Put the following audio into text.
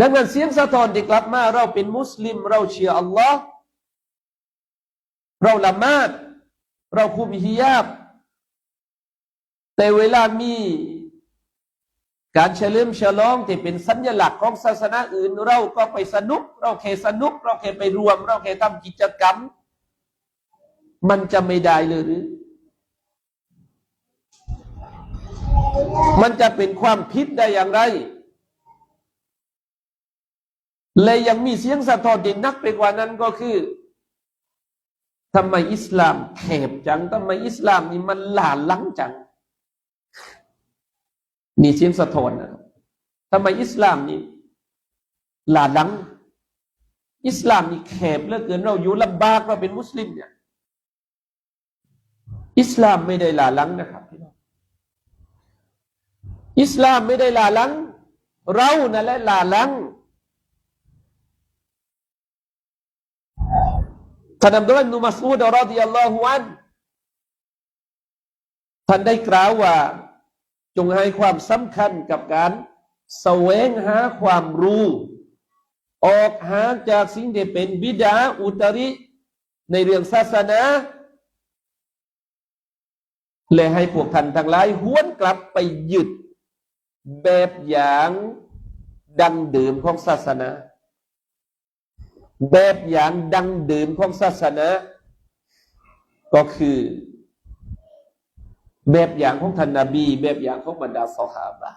ดังนั้นเสียงสะท้อนที่กลับมา เราเป็นมุสลิม เราเชื่ออัลลอฮ์เราละมาดเราคุมฮิญาบ แต่เวลามีการเฉลิมฉลองที่เป็นสัญลักษณ์ของศาสนาอื่น เราก็ไปสนุก เราแค่สนุก เราแค่ไปรวม เราแค่ทำกิจกรรม มันจะไม่ได้เลยหรือ มันจะเป็นความผิดได้อย่างไร เลยยังมีเสียงสะท้อนที่นักไปกว่านั้นก็คือทำไมอิสลามแคบจังทำไมอิสลามนี่มันหลาลังจังมีเสียงสะท้อนนะทำไมอิสลามนี่หลาลัง อิสลามนี่แคบเหลือเกินเราอยู่ลำบากเราเป็นมุสลิมเนี่ยอิสลามไม่ได้หลาลังนะครับพี่น้องอิสลามไม่ได้หลาลัง เรานั่นแหละหลาลังานอับดุลลาห์นุมัสูดรอดิยัลลอฮุอันท่านได้กล่าวว่า จงให้ความสำคัญกับการแสวงหาความรู้ ออกหาจากสิ่งที่เป็นบิดาอุตริ ในเรื่องศาสนาและให้พวกท่านทั้งหลายหวนกลับไปยึดแบบอย่างดังเดิมของศาสนา แบบอย่างดังเดิมของศาสนา ก็คือ แบบอย่างของท่านนาบี แบบอย่างของบรรดาสหาบะ